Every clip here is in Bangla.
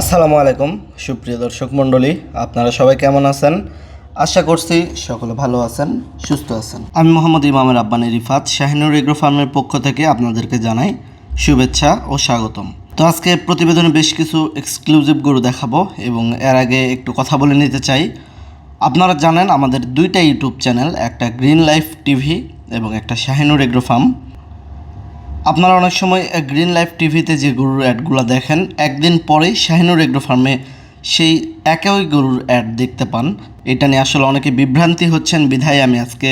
আসসালামু আলাইকুম, সুপ্রিয় দর্শক মণ্ডলী, আপনারা সবাই কেমন আছেন? আশা করছি সকলে ভালো আছেন, সুস্থ আছেন। আমি মোহাম্মদ ইমামের আব্বানি রিফাত, শাহিনুর এগ্রো ফার্মের পক্ষ থেকে আপনাদেরকে জানাই শুভেচ্ছা ও স্বাগতম। তো আজকে প্রতিবেদনে বেশ কিছু এক্সক্লুসিভ গরু দেখাবো এবং এর আগে একটু কথা বলে নিতে চাই। আপনারা জানেন, আমাদের দুইটা ইউটিউব চ্যানেল, একটা গ্রিন লাইফ টিভি এবং একটা শাহিনুর এগ্রো ফার্ম। আপনারা অনেক সময় গ্রিন লাইফ টিভিতে যে গরুর অ্যাডগুলো দেখেন, একদিন পরেই শাহিনুর এগ্রো ফার্মে সেই একই গরুর অ্যাড দেখতে পান। এটা নিয়ে আসলে অনেকে বিভ্রান্তি হচ্ছেন, বিধায় আমি আজকে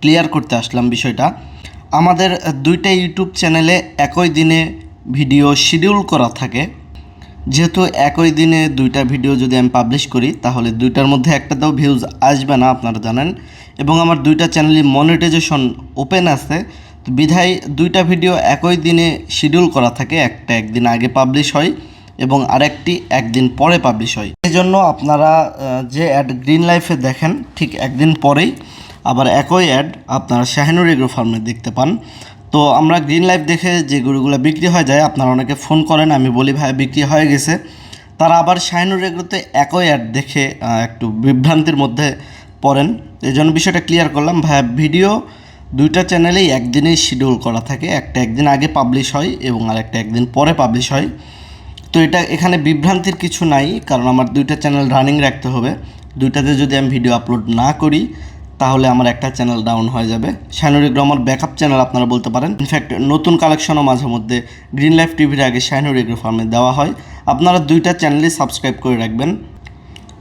ক্লিয়ার করতে আসলাম বিষয়টা। আমাদের দুইটা ইউটিউব চ্যানেলে একই দিনে ভিডিও শিডিউল করা থাকে। যেহেতু একই দিনে দুইটা ভিডিও যদি আমি পাবলিশ করি, তাহলে দুইটার মধ্যে একটাতেও ভিউজ আসবে না, আপনারা জানেন। এবং আমার দুইটা চ্যানেলে মনিটাইজেশন ওপেন আছে। বিধায় দুইটা ভিডিও একই দিনে শিডিউল করা থাকে, একটা একদিন আগে পাবলিশ হয় এবং আরেকটি একদিন পরে পাবলিশ হয়। এই জন্য আপনারা যে অ্যাড গ্রিন লাইফে দেখেন, ঠিক একদিন পরেই, আবার একই অ্যাড আপনারা শাহিনুর এগ্রো ফার্মে দেখতে পান। তো আমরা গ্রিন লাইফ দেখে যে গরুগুলো বিক্রি হয়ে যায়, আপনারা অনেকে ফোন করেন, আমি বলি, ভাই, বিক্রি হয়ে গেছে। তারা আবার শাহিনুর এগ্রোতে একই অ্যাড দেখে একটু বিভ্রান্তির মধ্যে পড়েন। এই জন্য বিষয়টা ক্লিয়ার করলাম, ভাই, ভিডিও দুইটা চ্যানেলেই একদিনেই শিডিউল করা থাকে। একটা একদিন আগে পাবলিশ হয় এবং আর একটা একদিন পরে পাবলিশ হয়। তো এটা এখানে বিভ্রান্তির কিছু নাই, কারণ আমার দুইটা চ্যানেল রানিং রাখতে হবে। দুইটাতে যদি আমি ভিডিও আপলোড না করি, তাহলে আমার একটা চ্যানেল ডাউন হয়ে যাবে। শাইনুরিগ্রো আমার ব্যাকআপ চ্যানেল আপনারা বলতে পারেন। ইনফ্যাক্ট নতুন কালেকশনও মাঝে মধ্যে গ্রিন লাইফ টিভির আগে শাইনুরিগ্রো ফার্মে দেওয়া হয়। আপনারা দুইটা চ্যানেলই সাবস্ক্রাইব করে রাখবেন।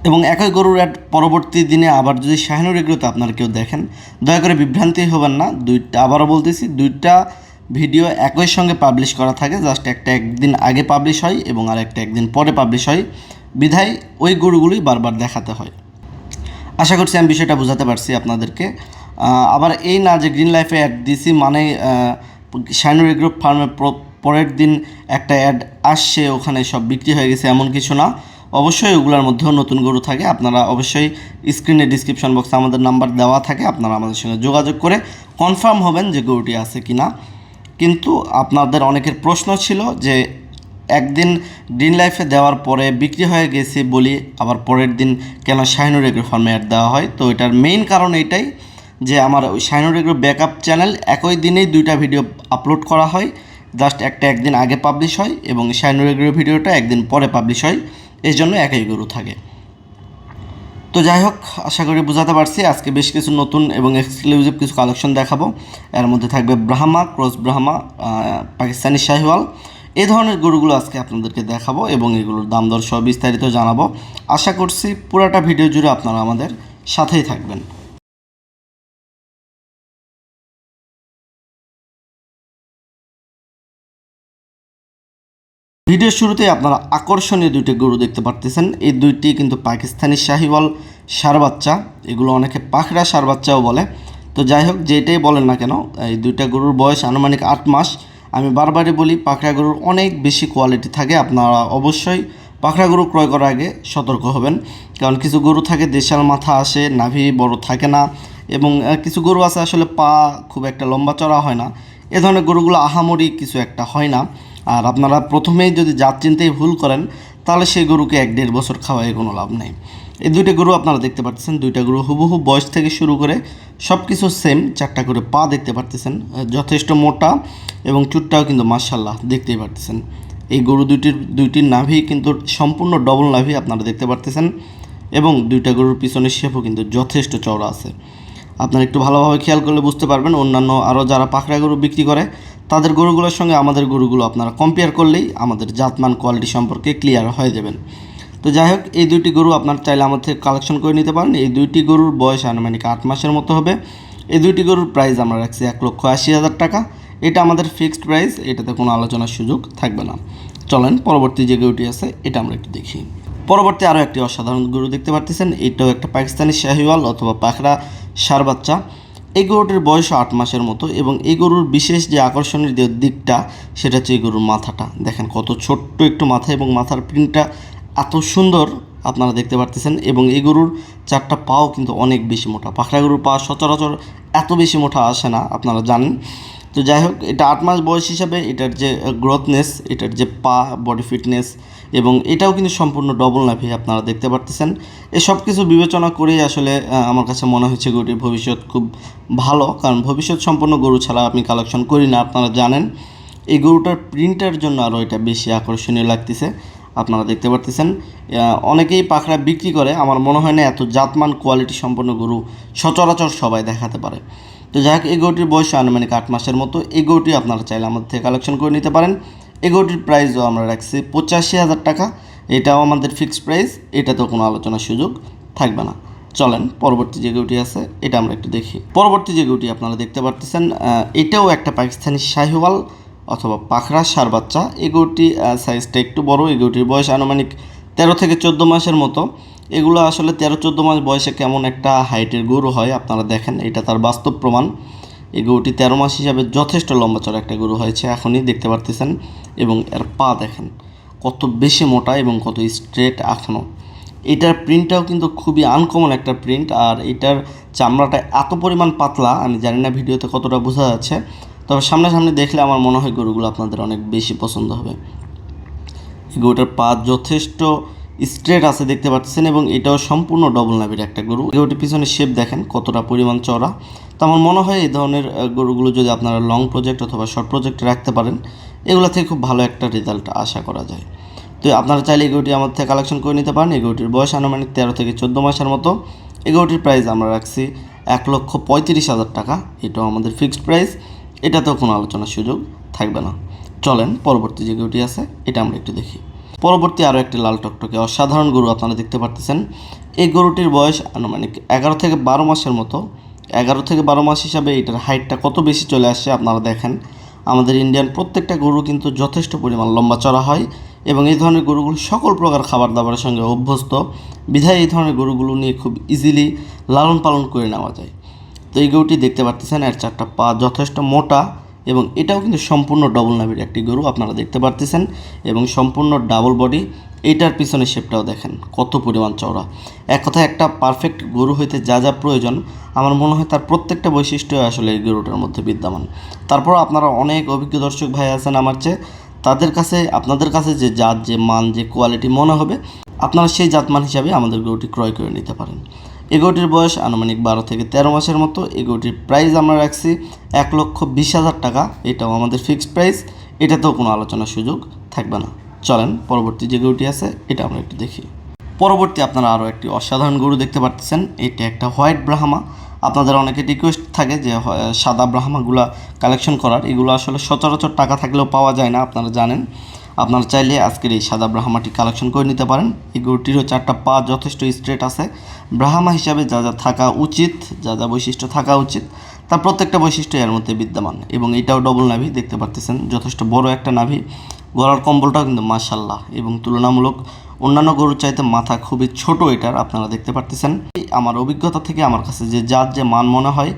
এবং একই গরুর অ্যাড পরবর্তী দিনে আবার যদি শাহিনুর এগুলোতে আপনারা কেউ দেখেন, দয়া করে বিভ্রান্তি হবেন না। দুইটা, আবারও বলতেছি, দুইটা ভিডিও একই সঙ্গে পাবলিশ করা থাকে। জাস্ট একটা একদিন আগে পাবলিশ হয় এবং আর একটা একদিন পরে পাবলিশ হয়। বিধায় ওই গরুগুলোই বারবার দেখাতে হয়। আশা করছি আমি বিষয়টা বোঝাতে পারছি আপনাদেরকে। আবার এই না যে গ্রিন লাইফে অ্যাড দিছি মানে শাইনুর গ্রুপ ফার্মে পরের দিন একটা অ্যাড আসছে, ওখানে সব বিক্রি হয়ে গেছে, এমন কিছু না। অবশ্যই ওগুলোর মধ্যেও নতুন গরু থাকে। আপনারা অবশ্যই স্ক্রিনে ডিসক্রিপশন বক্সে আমাদের নাম্বার দেওয়া থাকে। আপনারা আমাদের সঙ্গে যোগাযোগ করে কনফার্ম হবেন যে গরুটি আছে কি না কিন্তু আপনাদের অনেকের প্রশ্ন ছিল যে একদিন গ্রিন লাইফে দেওয়ার পরে বিক্রি হয়ে গেছে বলি, আবার পরের দিন কেন শাহিনুর এগ্রো ফার্মে অ্যাড দেওয়া হয়? তো এটার মেইন কারণ এটাই যে আমার ওই শাহিনুর এগ্রো ব্যাকআপ চ্যানেল একই দিনেই দুইটা ভিডিও আপলোড করা হয়। জাস্ট একটা একদিন আগে পাবলিশ হয় এবং শাহিনুর এগ্রো ভিডিওটা একদিন পরে পাবলিশ হয়। এই জন্য একাই গরু থাকে। তো যাই হোক আশা করি বোঝাতে পারছি। আজকে বেশ কিছু নতুন এবং এক্সক্লুসিভ কিছু কালেকশন দেখাবো। এর মধ্যে থাকবে Brahma, cross Brahma Pakistani Sahiwal. এই ধরনের গরুগুলো আজকে আপনাদেরকে দেখাবো এবং এগুলোর দাম দর সহ বিস্তারিত জানাব। আশা করছি পুরাটা ভিডিও জুড়ে আপনারা আমাদের সাথেই থাকবেন। ভিডিওর শুরুতে আপনারা আকর্ষণীয় দুইটি গরু দেখতে পারতেছেন। এই দুইটি কিন্তু পাকিস্তানি শাহিওয়াল সার বাচ্চা। এগুলো অনেকে পাখরা সার বাচ্চাও বলে। তো যাই হোক, যেটাই বলেন না কেন, এই দুইটা গরুর বয়স আনুমানিক আট মাস। আমি বারবারই বলি, পাখরা গরুর অনেক বেশি কোয়ালিটি থাকে। আপনারা অবশ্যই পাখরা গরু ক্রয় করার আগে সতর্ক হবেন। কারণ কিছু গরু থাকে, দেশাল মাথা আসে, নাভি বড় থাকে না। এবং কিছু গরু আছে, আসলে পা খুব একটা লম্বা চড়া হয় না। এ ধরনের গরুগুলো আহামরি কিছু একটা হয় না। আর আপনারা প্রথমেই যদি জাত চিনতেই ভুল করেন, তাহলে সেই গরুকে এক দেড় বছর খাওয়ায় কোনো লাভ নেই। এই দুইটা গরু আপনারা দেখতে পাচ্ছেন দুইটা গরু হুবহু বয়স থেকে শুরু করে সব কিছু সেম চারটা করে পা দেখতে পারতেছেন যথেষ্ট মোটা এবং চুটটাও কিন্তু মার্শাল্লাহ দেখতেই পারতেছেন। এই গরু দুইটির দুইটির নাভি কিন্তু সম্পূর্ণ ডবল নাভি আপনারা দেখতে পারতেছেন এবং দুইটা গরুর পিছনের শেপও কিন্তু যথেষ্ট চওড়া আছে। আপনারা একটু ভালোভাবে খেয়াল করলে বুঝতে পারবেন, অন্যান্য আরও যারা পাখরা গরু বিক্রি করে তাদের গরুগুলোর সঙ্গে আমাদের গরুগুলো আপনারা কম্পেয়ার করলেই আমাদের জাতমান কোয়ালিটি সম্পর্কে ক্লিয়ার হয়ে যাবেন। তো যাই হোক, এই দুইটি গরু আপনার চাইলে আমার থেকে কালেকশন করে নিতে পারেন। এই দুইটি গরুর বয়স আনুমানিক আট মাসের মতো হবে। এই দুইটি গরুর প্রাইস আমরা রাখছি এক লক্ষ আশি হাজার টাকা। এটা আমাদের ফিক্সড প্রাইস এটাতে কোনো আলোচনার সুযোগ থাকবে না। চলেন, পরবর্তী যে গরুটি আছে, এটা আমরা একটু দেখি। পরবর্তী আরও একটি অসাধারণ গরু দেখতে পারতেছেন। এটাও একটা পাকিস্তানি শাহিওয়াল অথবা পাখরা সার বাচ্চা। এই গরুটির বয়স আট মাসের মতো এবং এই গরুর বিশেষ যে আকর্ষণীয় যে দিকটা, সেটা হচ্ছে এই গরুর মাথাটা। দেখেন কত ছোট্ট একটু মাথা এবং মাথার প্রিন্টটা এত সুন্দর আপনারা দেখতে পারতেছেন এবং এই গরুর চারটা পাও কিন্তু অনেক বেশি মোটা। পাখরা গরুর পা সচরাচর এত বেশি মোটা আসে না, আপনারা জানেন। তো যাই হোক, এটা আট মাস বয়স হিসাবে এটার যে গ্রোথনেস এটার যে পা বডি ফিটনেস এবং এটাও কিন্তু সম্পূর্ণ ডবল নাভি আপনারা দেখতে পারতেছেন। এসব কিছু বিবেচনা করেই আসলে আমার কাছে মনে হয়েছে গরুটির ভবিষ্যৎ খুব ভালো। কারণ ভবিষ্যৎ সম্পন্ন গরু ছাড়া আমি কালেকশন করি না, আপনারা জানেন। এই গরুটার প্রিন্টের জন্য আরও এটা বেশি আকর্ষণীয় লাগতেছে, আপনারা দেখতে পারতেছেন। অনেকেই পাখরা বিক্রি করে, আমার মনে হয় না এত জাতমান কোয়ালিটি সম্পন্ন গরু সচরাচর সবাই দেখাতে পারে। তো যাই হোক, এই গরুটির বয়স আনুমানিক আট মাসের মতো। এই গরুটি আপনারা চাইলে আমাদের থেকে কালেকশন করে নিতে পারেন। এই গরুটির প্রাইসও আমরা রাখছি পঁচাশি হাজার টাকা। এটাও আমাদের ফিক্সড প্রাইস এটাতেও কোনো আলোচনার সুযোগ থাকবে না। চলেন, পরবর্তী যে গরুটি আছে, এটা আমরা একটু দেখি। পরবর্তী যে গরুটি আপনারা দেখতে পারতেছেন এটাও একটা পাকিস্তানি শাহিওয়াল অথবা পাখরা সার বাচ্চা। এই গরুটি সাইজটা একটু বড় এই গরুটির বয়স আনুমানিক তেরো থেকে চোদ্দ মাসের মতো। এগুলো আসলে তেরো চোদ্দ মাস বয়সে কেমন একটা হাইটের গরু হয়, আপনারা দেখেন, এটা তার বাস্তব প্রমাণ। এই গরুটি তেরো মাস হিসাবে যথেষ্ট লম্বা চড়া একটা গরু হয়েছে, এখনই দেখতে পারতেছেন এবং এর পা দেখেন কত বেশি মোটা এবং কত স্ট্রেট এখনও এটার প্রিন্টটাও কিন্তু খুবই আনকমন একটা প্রিন্ট আর এটার চামড়াটা এত পরিমাণ পাতলা, আমি জানি না ভিডিওতে কতটা বোঝা যাচ্ছে, তবে সামনাসামনি দেখলে আমার মনে হয় গরুগুলো আপনাদের অনেক বেশি পছন্দ হবে। গরুটার পা যথেষ্ট স্ট্রেট আছে দেখতে পাচ্ছেন এবং এটাও সম্পূর্ণ ডবল নাভির একটা গরু। গরুটির পিছনে শেপ দেখেন কতটা পরিমাণ চড়া তো আমার মনে হয় এই ধরনের গরুগুলো যদি আপনারা লং প্রজেক্ট অথবা শর্ট প্রজেক্টে রাখতে পারেন, এগুলো থেকে খুব ভালো একটা রেজাল্ট আশা করা যায়। তো আপনারা চাইলে এই আমাদের থেকে কালেকশন করে নিতে পারেন। এই বয়স আনুমানিক তেরো থেকে চোদ্দ মাসের মতো। এই প্রাইস আমরা রাখছি এক লক্ষ পঁয়ত্রিশ হাজার টাকা। এটাও আমাদের ফিক্সড প্রাইস এটাতেও কোনো আলোচনার সুযোগ থাকবে না। চলেন, পরবর্তী যে গরুটি আছে, এটা আমরা একটু দেখি। পরবর্তী আরও একটি লাল টকটকে অসাধারণ গরু আপনারা দেখতে পারতেছেন। এই গরুটির বয়স আনুমানিক এগারো থেকে বারো মাসের মতো। এগারো থেকে বারো মাস হিসাবে এটার হাইটটা কত বেশি চলে আসছে আপনারা দেখেন। আমাদের ইন্ডিয়ান প্রত্যেকটা গরু কিন্তু যথেষ্ট পরিমাণ লম্বা চড়া হয় এবং এই ধরনের গরুগুলো সকল প্রকার খাবার দাবারের সঙ্গে অভ্যস্ত। বিধায় এই ধরনের গরুগুলো নিয়ে খুব ইজিলি লালন পালন করে নেওয়া যায়। তো এই গরুটি দেখতে পাচ্ছেন এর চারটা পা যথেষ্ট মোটা। এবং এটাও কিন্তু সম্পূর্ণ ডবল নাভির একটি গরু, আপনারা দেখতে পারতেছেন। এবং সম্পূর্ণ ডাবল বডি এইটার পিছনে শেপটাও দেখেন, কত পরিমাণ চওড়া। এক কথায় একটা পারফেক্ট গরু হইতে যা যা প্রয়োজন, আমার মনে হয় তার প্রত্যেকটা বৈশিষ্ট্য আসলে এই গরুটার মধ্যে বিদ্যমান। তারপর আপনারা অনেক অভিজ্ঞ দর্শক ভাই আছেন আমার চেয়ে, তাদের কাছে, আপনাদের কাছে যে জাত, যে মান, যে কোয়ালিটি মনে হবে, আপনারা সেই জাতমান হিসাবে আমাদের গরুটি ক্রয় করে নিতে পারেন। এই গরুটির বয়স আনুমানিক বারো থেকে তেরো মাসের মতো। এগোটির প্রাইস আমরা রাখছি এক লক্ষ বিশ হাজার টাকা। এটাও আমাদের ফিক্সড প্রাইস এটাতেও কোনো আলোচনার সুযোগ থাকবে না। চলেন, পরবর্তী যে গরুটি আছে, এটা আমরা একটু দেখি। পরবর্তী আপনারা আরও একটি অসাধারণ গরু দেখতে পাচ্ছেন এটা একটা হোয়াইট ব্রাহ্মা। আপনাদের অনেকে রিকোয়েস্ট থাকে যে সাদা ব্রাহ্মাগুলা কালেকশন করার। এগুলো আসলে সচরাচর টাকা থাকলেও পাওয়া যায় না, আপনারা জানেন। আপনারা চাইলে আজকের এই সাদা ব্রাহ্মাটি কালেকশন করে নিতে পারেন। এই গরুটিরও চারটা পা যথেষ্ট স্ট্রেট আছে। ব্রাহ্মা হিসাবে যা যা থাকা উচিত, যা যা বৈশিষ্ট্য থাকা উচিত, তার প্রত্যেকটা বৈশিষ্ট্য এর মধ্যে বিদ্যমান। এবং এটাও ডবল নাভি, দেখতে পারতেছেন, যথেষ্ট বড় একটা নাভি। গলার কম্বলটাও কিন্তু মাশাল্লাহ এবং তুলনামূলক অন্যান্য গরুর চাইতে মাথা খুবই ছোট এটার আপনারা দেখতে পারতেছেন। আমার অভিজ্ঞতা থেকে আমার কাছে যে যার যে মান মনে হয়,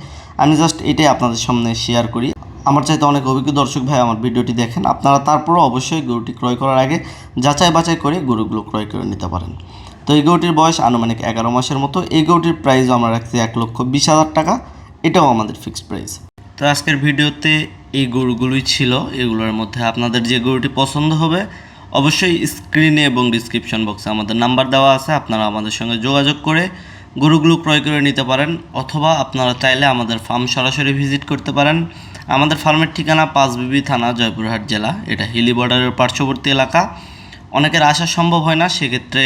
আমি জাস্ট এটাই আপনাদের সামনে শেয়ার করি। আমার চাইতে অনেক অভিজ্ঞ দর্শক ভাই আমার ভিডিওটি দেখেন। আপনারা তারপরও অবশ্যই গরুটি ক্রয় করার আগে যাচাই বাছাই করে গরুগুলো ক্রয় করে নিতে পারেন। তো এই গরুটির বয়স আনুমানিক এগারো মাসের মতো। এই গরুটির প্রাইস আমরা রাখছি এক লক্ষ বিশ হাজার টাকা। এটাও আমাদের ফিক্সড প্রাইস তো আজকের ভিডিওতে এই গরুগুলোই ছিল। এগুলোর মধ্যে আপনাদের যে গরুটি পছন্দ হবে, অবশ্যই স্ক্রিনে এবং ডিসক্রিপশন বক্সে আমাদের নাম্বার দেওয়া আছে। আপনারা আমাদের সঙ্গে যোগাযোগ করে গরুগুলো ক্রয় করে নিতে পারেন, অথবা আপনারা চাইলে আমাদের ফার্ম সরাসরি ভিজিট করতে পারেন। আমাদের ফার্মের ঠিকানা পাঁচবিবি থানা, জয়পুরহাট জেলা। এটা হিলি বর্ডারের পার্শ্ববর্তী এলাকা। অনেকের আসা সম্ভব হয় না, সেক্ষেত্রে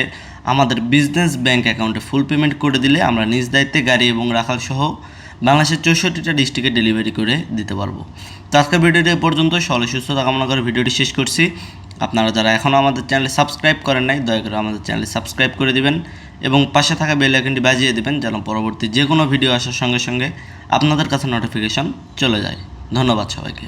আমাদের বিজনেস ব্যাংক অ্যাকাউন্টে ফুল পেমেন্ট করে দিলে আমরা নিজ দায়িত্বে গাড়ি এবং রাখাল সহ বাংলাদেশের চৌষট্টিটা ডিস্ট্রিক্টে ডেলিভারি করে দিতে পারব। তো আজকের ভিডিওটি এ পর্যন্ত সকলে সুস্থতা কামনা করে ভিডিওটি শেষ করছি। আপনারা যারা এখনও আমাদের চ্যানেলে সাবস্ক্রাইব করেন নাই, দয়া করে আমাদের চ্যানেলে সাবস্ক্রাইব করে দিবেন। এবং পাশে থাকা বেল আইকনটি বাজিয়ে দেবেন, যেন পরবর্তী যে কোনো ভিডিও আসার সঙ্গে সঙ্গে আপনাদের কাছে নোটিফিকেশন চলে যায়। ধন্যবাদ সবাইকে।